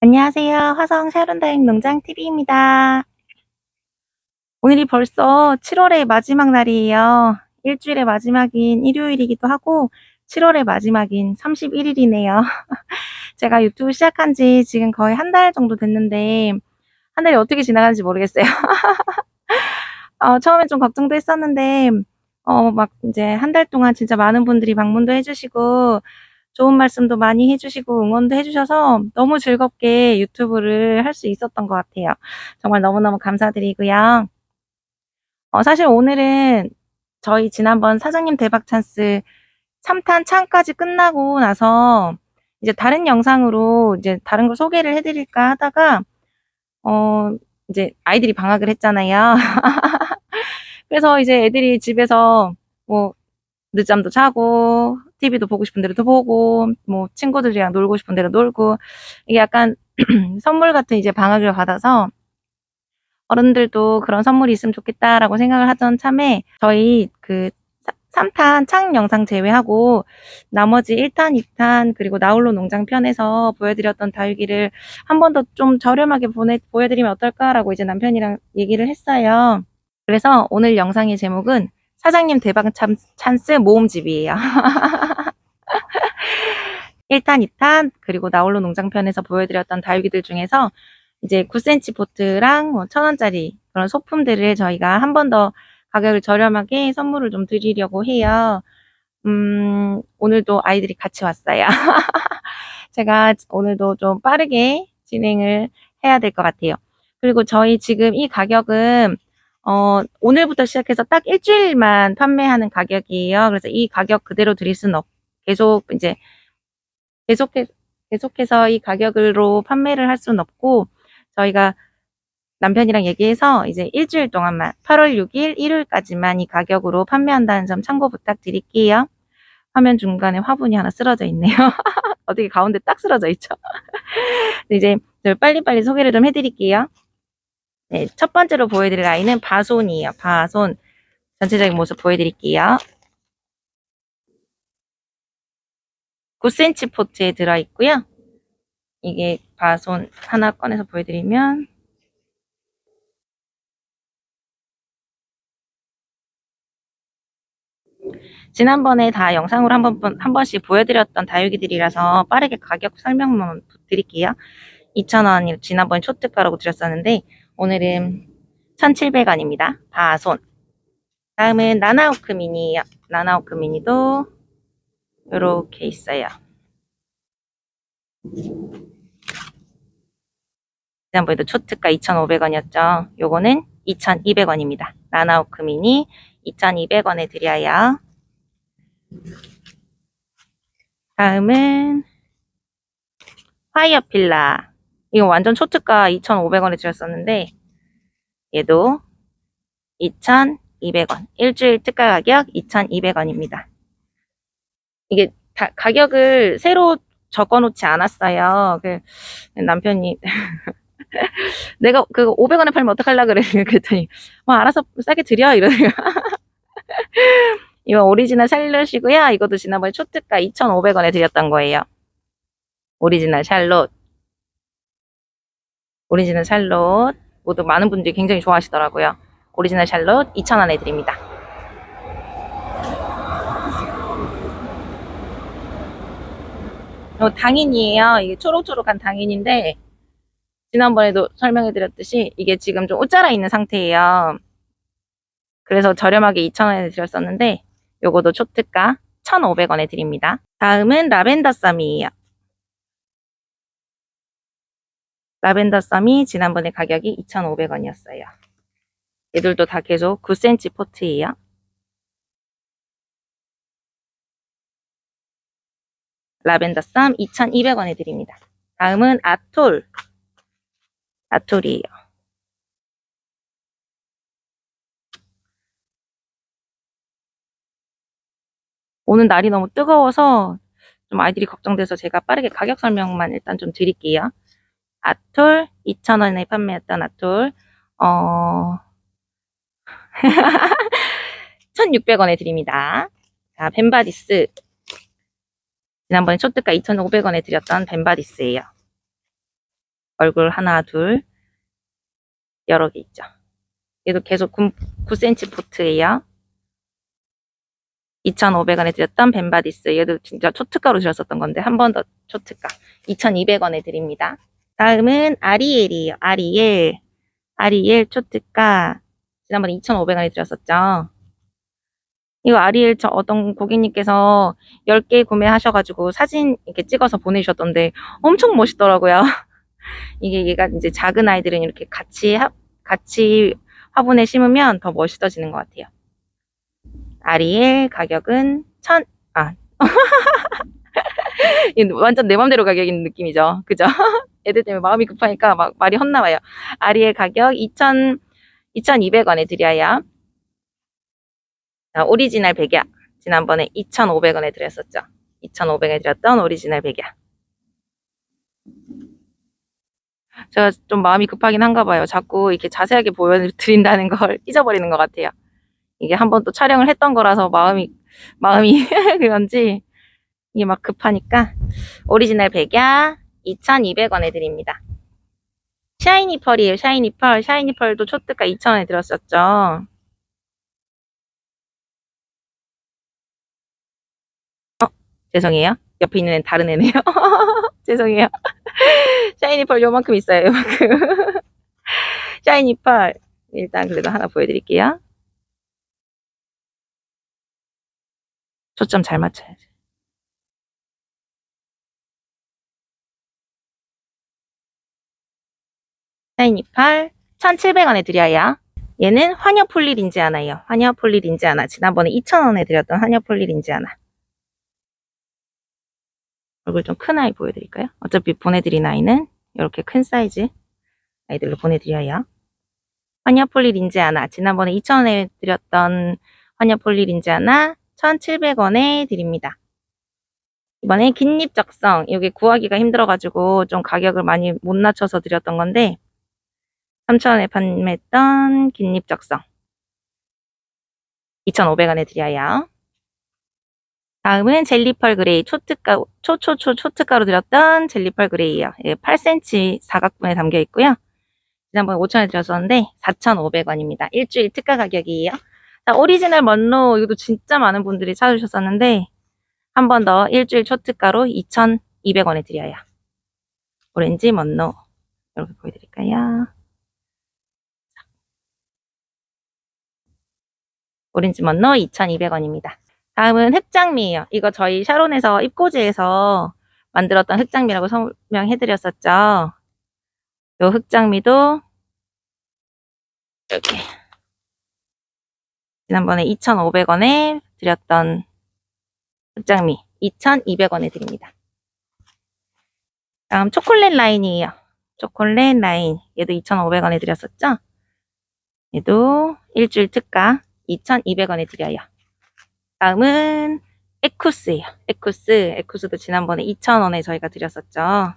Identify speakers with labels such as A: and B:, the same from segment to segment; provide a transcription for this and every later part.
A: 안녕하세요. 화성 샤론다임 농장 TV입니다. 오늘이 벌써 7월의 마지막 날이에요. 일주일의 마지막인 일요일이기도 하고 7월의 마지막인 31일이네요. 제가 유튜브 시작한 지 지금 거의 한 달 정도 됐는데 한 달이 어떻게 지나가는지 모르겠어요. 어, 처음엔 좀 걱정도 했었는데 어, 막 이제 한 달 동안 진짜 많은 분들이 방문도 해주시고 좋은 말씀도 많이 해주시고 응원도 해주셔서 너무 즐겁게 유튜브를 할 수 있었던 것 같아요. 정말 너무너무 감사드리고요. 어, 사실 오늘은 저희 지난번 사장님 대박 찬스 3탄 창까지 끝나고 나서 이제 다른 영상으로 이제 다른 걸 소개를 해드릴까 하다가 어, 이제 아이들이 방학을 했잖아요. 그래서 이제 애들이 집에서 뭐 늦잠도 자고 TV도 보고 싶은 대로 도 보고 뭐 친구들이랑 놀고 싶은 대로 놀고 이게 약간 선물 같은 이제 방학을 받아서 어른들도 그런 선물이 있으면 좋겠다라고 생각을 하던 참에 저희 그 3탄 창 영상 제외하고 나머지 1탄, 2탄 그리고 나홀로 농장 편에서 보여드렸던 다육이를 한 번 더 좀 저렴하게 보내, 보여드리면 어떨까라고 이제 남편이랑 얘기를 했어요. 그래서 오늘 영상의 제목은 사장님 대박 참, 찬스 모음집이에요. 1탄, 2탄, 그리고 나홀로 농장편에서 보여드렸던 다육이들 중에서 이제 9cm 보트랑 뭐 1000원짜리 그런 소품들을 저희가 한 번 더 가격을 저렴하게 선물을 좀 드리려고 해요. 음, 오늘도 아이들이 같이 왔어요. 제가 오늘도 좀 빠르게 진행을 해야 될 것 같아요. 그리고 저희 지금 이 가격은 어, 오늘부터 시작해서 딱 일주일만 판매하는 가격이에요. 그래서 이 가격 그대로 드릴 수는 없, 계속 이제 계속해, 계속해서 이 가격으로 판매를 할 수는 없고 저희가 남편이랑 얘기해서 이제 일주일 동안만 8월 6일 일요일까지만 이 가격으로 판매한다는 점 참고 부탁드릴게요. 화면 중간에 화분이 하나 쓰러져 있네요. 어떻게 가운데 딱 쓰러져 있죠? 이제 빨리빨리 소개를 좀 해드릴게요. 네, 첫 번째로 보여드릴 아이는 바손이에요. 바손. 전체적인 모습 보여드릴게요. 9cm 포트에 들어있고요. 이게 바손 하나 꺼내서 보여드리면 지난번에 다 영상으로 한, 번, 한 번씩 보여드렸던 다육이들이라서 빠르게 가격 설명만 드릴게요. 2,000원, 지난번에 초특가라고 드렸었는데 오늘은 1,700원입니다. 바손. 다음은 나나우크 미니예요. 나나우크 미니도 이렇게 있어요. 지난번에도 초특가 2,500원이었죠. 요거는 2,200원입니다. 나나우크 미니 2,200원에 드려요. 다음은 파이어필라 이거 완전 초특가 2,500원에 드렸었는데 얘도 2,200원. 일주일 특가 가격 2,200원입니다. 이게 다, 가격을 새로 적어 놓지 않았어요. 그 남편이 내가 그 500원에 팔면 어떡하려 그래 그랬더니 뭐 알아서 싸게 드려 이러네요. 이거 오리지널 샬롯이고요. 이것도 지난번에 초특가 2,500원에 드렸던 거예요. 오리지널 샬롯. 오리지널 샬롯 모두 많은 분들이 굉장히 좋아하시더라고요. 오리지널 샬롯 2,000원에 드립니다. 어, 당인이에요. 이게 초록초록한 당인인데 지난번에도 설명해 드렸듯이 이게 지금 좀 옷자라 있는 상태예요. 그래서 저렴하게 2,000원에 드렸었는데 요거도 초특가 1,500원에 드립니다. 다음은 라벤더 썸이에요. 라벤더 썸이 지난번에 가격이 2,500원이었어요. 얘들도 다 계속 9cm 포트예요. 라벤더 썸 2,200원에 드립니다. 다음은 아톨. 아톨이에요. 오는 날이 너무 뜨거워서 좀 아이들이 걱정돼서 제가 빠르게 가격 설명만 일단 좀 드릴게요. 아톨 2,000원에 판매했던 아톨 어 1,600원에 드립니다. 자, 벤바디스 지난번에 초특가 2,500원에 드렸던 벤바디스예요. 얼굴 하나, 둘, 여러 개 있죠. 얘도 계속 9, 9cm 포트예요. 2,500원에 드렸던 벤바디스. 얘도 진짜 초특가로 드렸었던 건데 한 번 더 초특가. 2,200원에 드립니다. 다음은 아리엘이에요. 아리엘. 아리엘 초특가. 지난번에 2,500원에 드렸었죠. 이거 아리엘 저 어떤 고객님께서 10개 구매하셔가지고 사진 이렇게 찍어서 보내주셨던데 엄청 멋있더라고요. 이게 얘가 이제 작은 아이들은 이렇게 같이 하, 같이 화분에 심으면 더 멋있어지는 것 같아요. 아리엘 가격은 천, 아. 완전 내 맘대로 가격인 느낌이죠. 그죠? 애들 때문에 마음이 급하니까 막 말이 헛나와요. 아리엘 가격 2,000, 2,200원에 드려요. 자, 오리지널 백야. 지난번에 2,500원에 드렸었죠. 2,500원에 드렸던 오리지널 백야. 제가 좀 마음이 급하긴 한가 봐요. 자꾸 이렇게 자세하게 보여드린다는 걸 잊어버리는 것 같아요. 이게 한 번 또 촬영을 했던 거라서 마음이, 마음이 그런지 이게 막 급하니까 오리지널 백야 2,200원에 드립니다. 샤이니 펄이에요. 샤이니 펄. 샤이니 펄도 초특가 2,000원에 들었었죠. 죄송해요. 옆에 있는 애는 다른 애네요. 죄송해요. 샤이니 펄 요만큼 있어요. 요만큼. 샤이니 펄. 일단 그래도 하나 보여드릴게요. 초점 잘 맞춰야지. 샤이니 펄 1,700원에 드려요. 얘는 환여 폴리 린지 하나예요. 환여 폴리 린지 하나. 지난번에 2,000원에 드렸던 환여 폴리 린지 하나. 얼굴 좀 큰 아이 보여드릴까요? 어차피 보내드린 아이는 이렇게 큰 사이즈 아이들로 보내드려요. 환야폴리 린즈 하나, 지난번에 2,000원에 드렸던 환야폴리 린즈 하나 1,700원에 드립니다. 이번에 긴잎 적성, 여기 구하기가 힘들어가지고 좀 가격을 많이 못 낮춰서 드렸던 건데 3,000원에 판매했던 긴잎 적성 2,500원에 드려요. 다음은 젤리펄 그레이 초특가 초초초 초특가로 드렸던 젤리펄 그레이요. 예, 8cm 사각분에 담겨 있고요. 지난번에 5,000원에 드렸었는데 4,500원입니다. 일주일 특가 가격이에요. 자, 오리지널 먼로 이것도 진짜 많은 분들이 찾으셨었는데 한 번 더 일주일 초특가로 2,200원에 드려요. 오렌지 먼로 이렇게 보여드릴까요? 오렌지 먼로 2,200원입니다. 다음은 흑장미예요. 이거 저희 샤론에서 입고지에서 만들었던 흑장미라고 설명해드렸었죠. 요 흑장미도 이렇게 지난번에 2,500원에 드렸던 흑장미 2,200원에 드립니다. 다음 초콜릿 라인이에요. 초콜릿 라인 얘도 2,500원에 드렸었죠. 얘도 일주일 특가 2,200원에 드려요. 다음은 에쿠스예요. 에쿠스. 에쿠스도 지난번에 2,000원에 저희가 드렸었죠.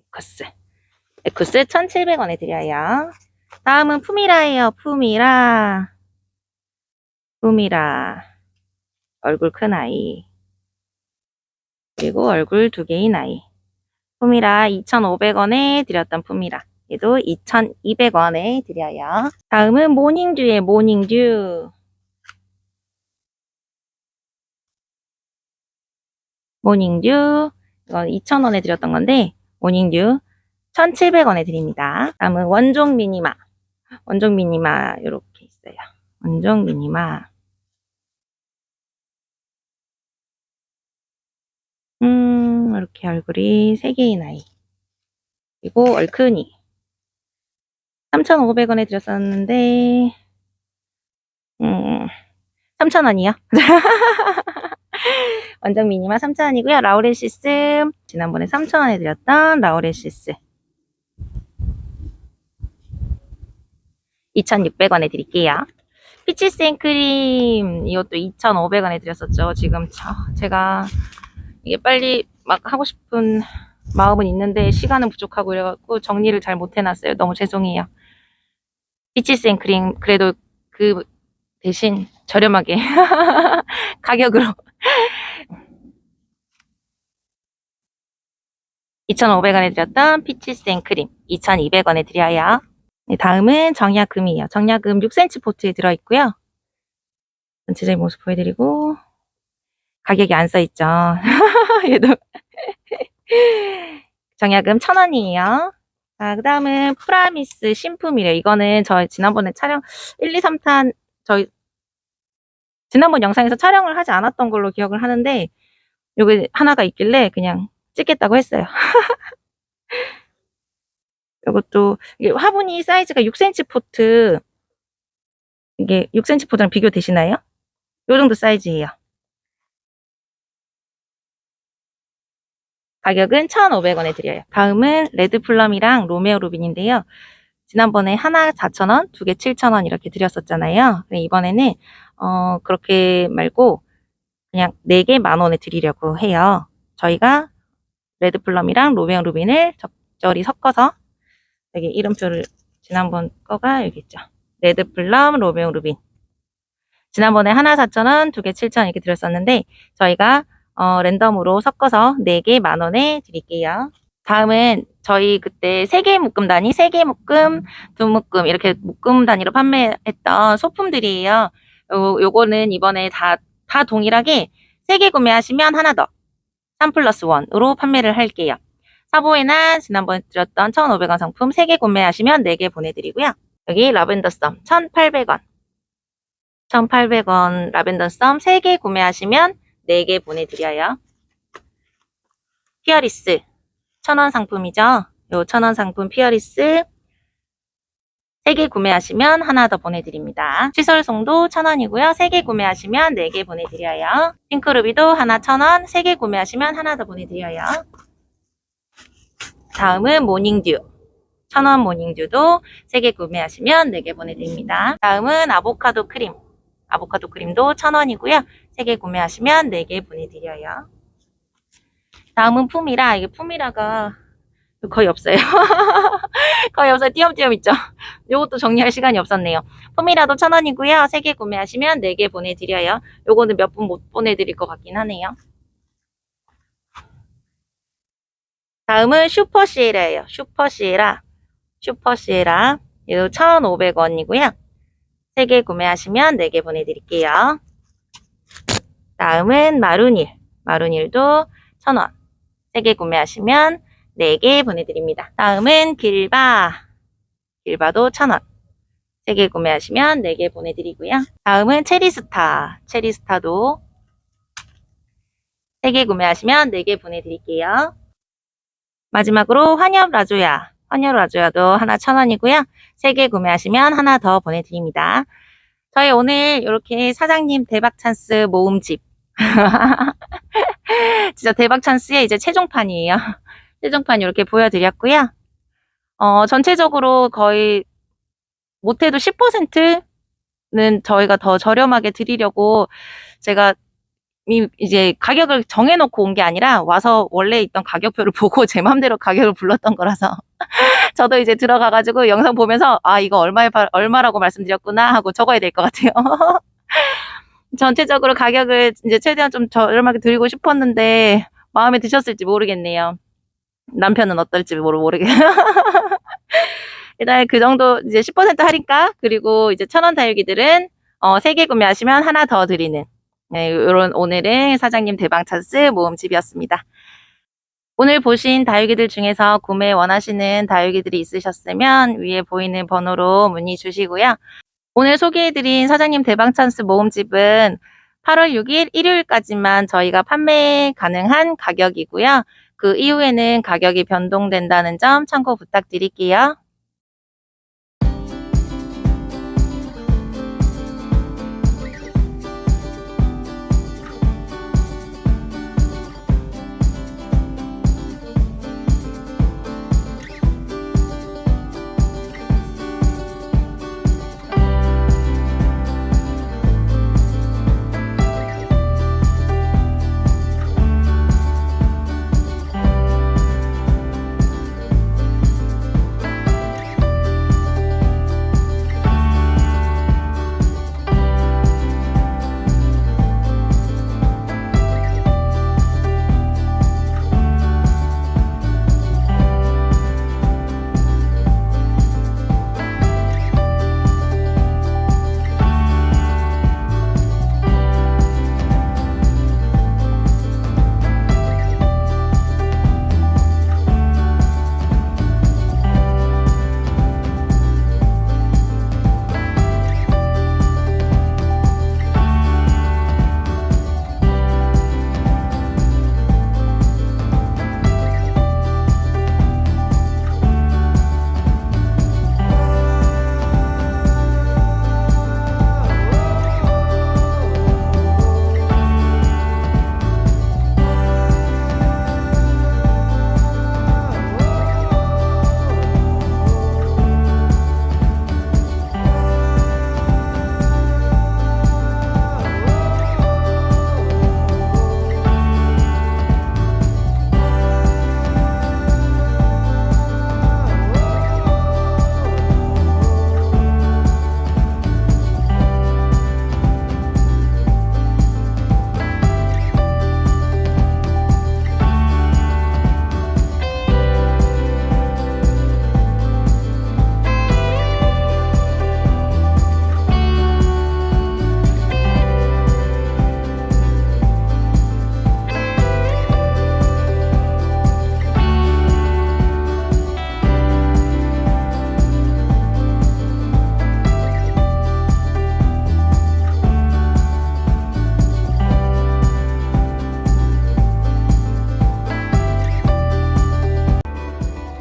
A: 에쿠스. 에쿠스 1,700원에 드려요. 다음은 푸미라예요. 푸미라. 푸미라. 얼굴 큰 아이. 그리고 얼굴 두 개인 아이. 푸미라 2,500원에 드렸던 푸미라. 얘도 2,200원에 드려요. 다음은 모닝듀의 모닝듀. 모닝듀. 이건 2,000원에 드렸던 건데, 모닝듀 1,700원에 드립니다. 다음은 원종 미니마. 원종 미니마, 이렇게 있어요. 원종 미니마. 음, 이렇게 얼굴이 3개인 아이. 그리고 얼큰이. 3,500원에 드렸었는데, 음, 3,000원이요. 원정 미니마 3,000원이고요. 라우렌시스, 지난번에 3,000원에 드렸던 라우렌시스. 2,600원에 드릴게요. 피치 생크림, 이것도 2,500원에 드렸었죠. 지금 저, 제가 이게 빨리 막 하고 싶은 마음은 있는데 시간은 부족하고 이래갖고 정리를 잘 못해놨어요. 너무 죄송해요. 피치 생크림 그래도 그 대신 저렴하게 가격으로 2,500원에 드렸던 피치 생크림 2,200원에 드려요. 네, 다음은 정약금이에요. 정약금 6cm 포트에 들어있고요. 전체적인 모습 보여드리고 가격이 안 써있죠. 얘도 정약금 1,000원이에요. 자, 그 다음은 프라미스 신품이래요. 이거는 저희 지난번에 촬영 1, 2, 3탄 저희 지난번 영상에서 촬영을 하지 않았던 걸로 기억을 하는데 여기 하나가 있길래 그냥 찍겠다고 했어요. 이것도 화분이 사이즈가 6cm 포트 이게 6cm 포트랑 비교되시나요? 요 정도 사이즈예요. 가격은 1,500원에 드려요. 다음은 레드 플럼이랑 로메오 루빈인데요. 지난번에 하나 4,000원, 두 개 7,000원 이렇게 드렸었잖아요. 근데 이번에는 어 그렇게 말고 그냥 네 개 만 원에 드리려고 해요. 저희가 레드 플럼이랑 로메오 루빈을 적절히 섞어서 여기 이름표를 지난번 거가 여기 있죠. 레드 플럼, 로메오 루빈. 지난번에 하나 4,000원, 두 개 7,000원 이렇게 드렸었는데 저희가 어, 랜덤으로 섞어서 4개 만 원에 드릴게요. 다음은 저희 그때 3개 묶음 단위, 3개 묶음, 두 묶음 이렇게 묶음 단위로 판매했던 소품들이에요. 요, 요거는 이번에 다, 다 동일하게 3개 구매하시면 하나 더 3 플러스 1으로 판매를 할게요. 사보에나 지난번에 드렸던 1,500원 상품 3개 구매하시면 4개 보내드리고요. 여기 라벤더 썸 1,800원 1,800원 라벤더 썸 3개 구매하시면 4개 보내드려요. 피어리스 1,000원 상품이죠. 요 1,000원 상품 피어리스 3개 구매하시면 하나 더 보내드립니다. 시설송도 1,000원이고요. 3개 구매하시면 4개 보내드려요. 핑크루비도 하나 1,000원, 3개 구매하시면 하나 더 보내드려요. 다음은 모닝듀 1,000원 모닝듀도 3개 구매하시면 4개 보내드립니다. 다음은 아보카도 크림 아보카도 크림도 1,000원이고요. 3개 구매하시면 4개 보내드려요. 다음은 푸미라. 이게 푸미라가 거의 없어요. 거의 없어요. 띄엄띄엄 있죠. 요것도 정리할 시간이 없었네요. 푸미라도 1,000원이고요. 3개 구매하시면 4개 보내드려요. 요거는 몇 분 못 보내드릴 것 같긴 하네요. 다음은 슈퍼시에라예요. 슈퍼시에라. 슈퍼시에라. 이거 1,500원이고요. 3개 구매하시면 4개 보내드릴게요. 다음은 마루닐. 마루닐도 1,000원. 3개 구매하시면 4개 보내드립니다. 다음은 길바. 길바도 1,000원. 3개 구매하시면 4개 보내드리고요. 다음은 체리스타. 체리스타도 3개 구매하시면 4개 보내드릴게요. 마지막으로 환엽 라조야. 환엽 라조야도 하나 1,000원이고요. 3개 구매하시면 하나 더 보내드립니다. 저희 오늘 이렇게 사장님 대박 찬스 모음집. 진짜 대박 찬스의 이제 최종판이에요. 최종판 이렇게 보여드렸고요. 어, 전체적으로 거의 못해도 10%는 저희가 더 저렴하게 드리려고 제가 이- 이제 가격을 정해놓고 온 게 아니라 와서 원래 있던 가격표를 보고 제 맘대로 가격을 불렀던 거라서 저도 이제 들어가가지고 영상 보면서 아 이거 얼마에 팔- 얼마라고 말씀드렸구나 하고 적어야 될 것 같아요. 전체적으로 가격을 이제 최대한 좀 저렴하게 드리고 싶었는데 마음에 드셨을지 모르겠네요. 남편은 어떨지 모르 모르겠. 일단 그 정도 이제 10% 할인가 그리고 이제 천 원 다육이들은 어, 3개 구매하시면 하나 더 드리는 네, 이런 오늘의 사장님 대방 찬스 모음집이었습니다. 오늘 보신 다육이들 중에서 구매 원하시는 다육이들이 있으셨으면 위에 보이는 번호로 문의 주시고요. 오늘 소개해드린 사장님 대방 찬스 모음집은 8월 6일 일요일까지만 저희가 판매 가능한 가격이고요. 그 이후에는 가격이 변동된다는 점 참고 부탁드릴게요.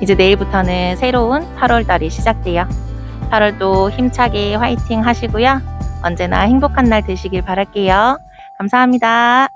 A: 이제 내일부터는 새로운 8월달이 시작돼요. 8월도 힘차게 화이팅 하시고요. 언제나 행복한 날 되시길 바랄게요. 감사합니다.